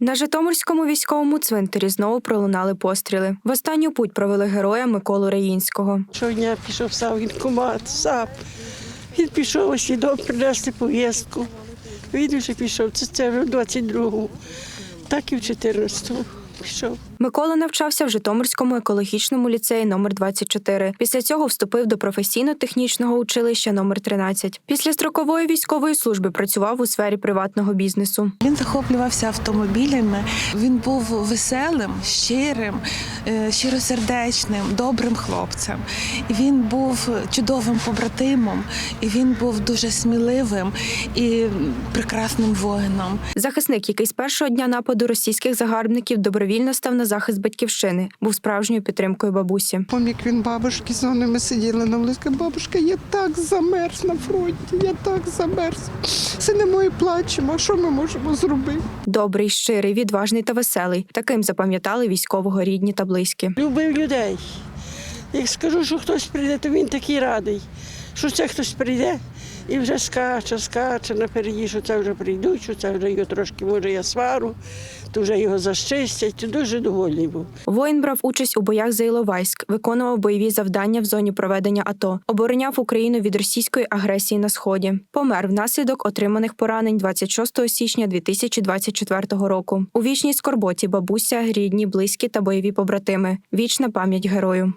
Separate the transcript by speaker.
Speaker 1: На Житомирському військовому цвинтарі знову пролунали постріли. В останню путь провели героя Миколу Раїнського.
Speaker 2: Щодня пішов сам воєнкомат, САП. Він пішов ось до принесли повістку. Він вже пішов, це, це в 22-му, так і в 14-му пішов.
Speaker 1: Микола навчався в Житомирському екологічному ліцеї номер 24 Після цього вступив до професійно-технічного училища номер 13 Після строкової військової служби працював у сфері приватного бізнесу.
Speaker 3: Він захоплювався автомобілями. Він був веселим, щирим, е, щиросердечним, добрим хлопцем. Він був чудовим побратимом, і він був дуже сміливим і прекрасним воїном.
Speaker 1: Захисник, який з першого дня нападу російських загарбників добровільно став на захист батьківщини, був справжньою підтримкою бабусі.
Speaker 4: Помік він бабушки з ними ми сиділи на вулиці. Бабушка, я так замерз на фронті, я так замерз. Сидимо і плачемо. А що ми можемо зробити?
Speaker 1: Добрий, щирий, відважний та веселий. Таким запам'ятали військового рідні та близькі.
Speaker 2: Любив людей. Як скажу, що хтось прийде, то він такий радий, що це хтось прийде і вже скаче, скаче напереді, що це вже прийдуть, що це вже його трошки, може, я свару, то вже його защистять. Дуже довольний був.
Speaker 1: Воїн брав участь у боях за Іловайськ, виконував бойові завдання в зоні проведення АТО, обороняв Україну від російської агресії на сході. Помер внаслідок отриманих поранень 26 січня 2024 року. У вічній скорботі бабуся, рідні, близькі та бойові побратими. Вічна пам'ять герою.